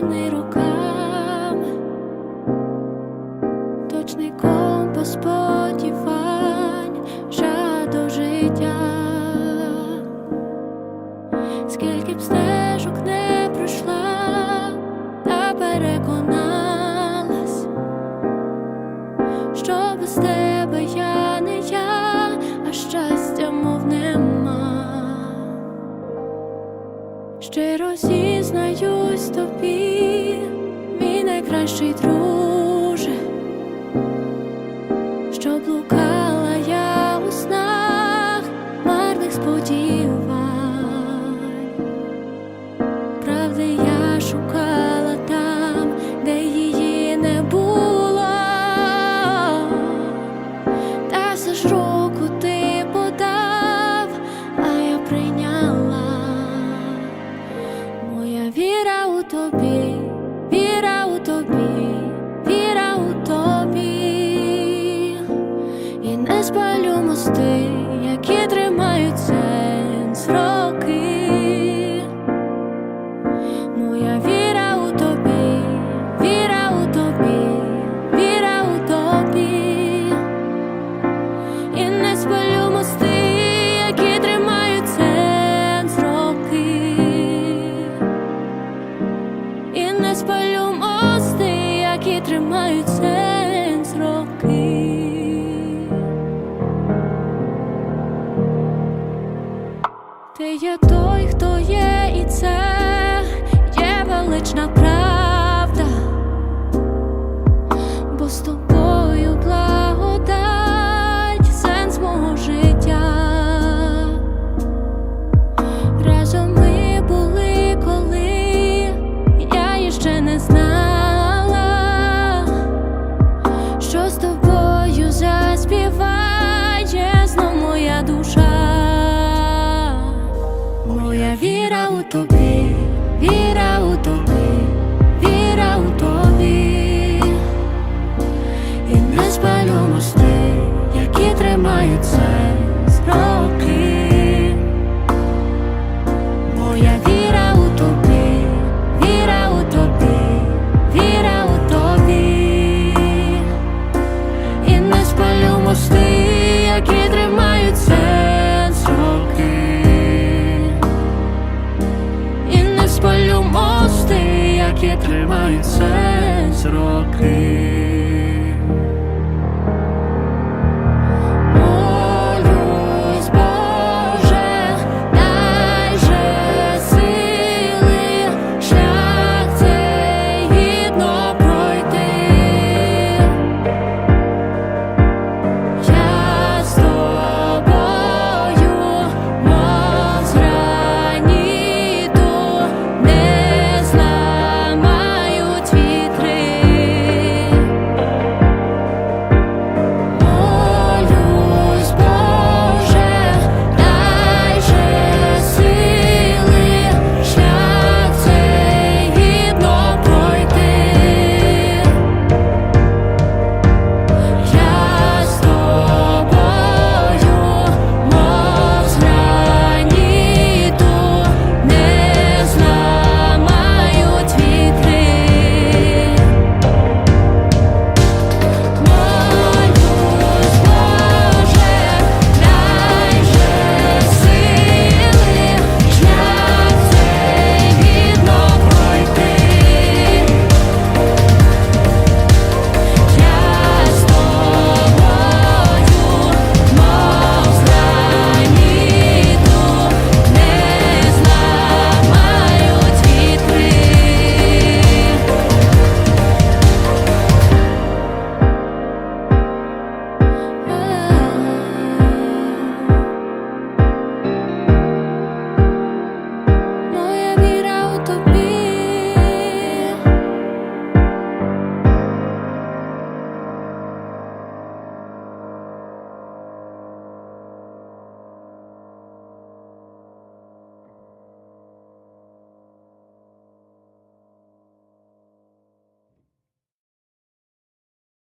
tener Щиро зізнаюсь тобі, мій найкращий друже, що блукала мости, які тримають сенс роки. Моя віра у тобі, віра у тобі, віра у тобі, і не спалю мости, які тримають сенс роки. І не спалю мости, які тримають сенс Є той, хто є, і це є велична правда, віра у тобі, віра у тобі, віра у тобі, і не спалю мости, які тримаються.